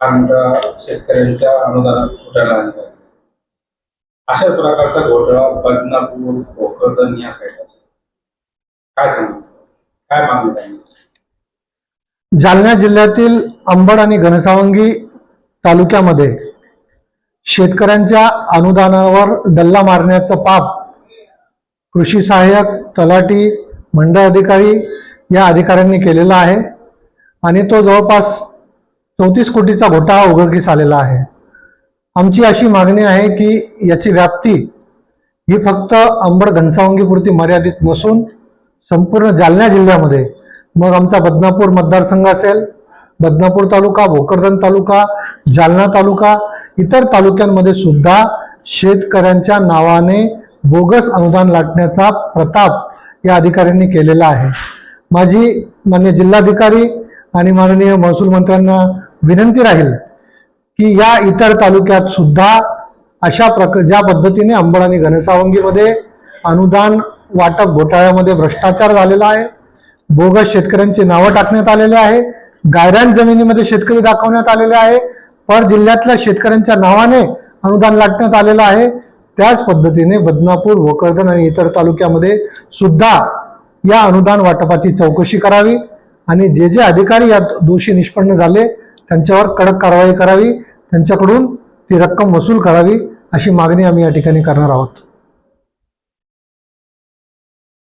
खंड शेतकऱ्यांच्या अनुदानात घोटाळा झालेला आहे. अशा प्रकारचा घोटाळा बदनापूर भोकरदन या साईडला काय सांगू? काय मागणी पाहिजे जालना जिल्ह्यातील अंबड आणि घनसावंगी तालुक्यामध्ये शेतकऱ्यांच्या अनुदानावर डल्ला मारण्याचं पाप कृषी सहाय्यक तलाठी मंडळ अधिकारी या अधिकाऱ्यांनी केलेला आहे आणि तो जवळपास चौतीस कोटीचा घोटाळा उघडकीस आलेला आहे. आमची अशी मागणी आहे की याची व्याप्ती ही फक्त अंबड घनसावंगीपुरती मर्यादित नसून संपूर्ण जालना जिल्ह्यामध्ये. मग आमचा बदनापूर मतदारसंघ असेल बदनापूर तालुका भोकरदन तालुका जालना तालुका इतर तालुक्यांमध्ये सुद्धा शेतकऱ्यांच्या नावाने बोगस अनुदान लाटण्याचा प्रताप या अधिकाऱ्यांनी केलेला आहे. माझी मान्य जिल्हाधिकारी आणि माननीय महसूल मंत्र्यांना विनंती राहील की या इतर तालुक्यात सुद्धा अशा प्रक ज्या पद्धतीने अंबड आणि घनसावंगीमध्ये अनुदान वाटप घोटाळ्यामध्ये भ्रष्टाचार झालेला आहे बोगस शेतकऱ्यांची नावं टाकण्यात आलेले आहे गायरान जमिनीमध्ये शेतकरी दाखवण्यात आलेले आहे पर जिल्ह्यातल्या शेतकऱ्यांच्या नावाने अनुदान लाटण्यात आलेलं आहे त्याच पद्धतीने बदनापूर भोकरदन आणि इतर तालुक्यामध्ये सुद्धा या अनुदान वाटपाची चौकशी करावी आणि जे जे अधिकारी यात दोषी निष्पन्न झाले त्यांच्यावर कडक कारवाई करावी त्यांच्याकडून ती रक्कम वसूल करावी अशी मागणी आम्ही या ठिकाणी करणार आहोत.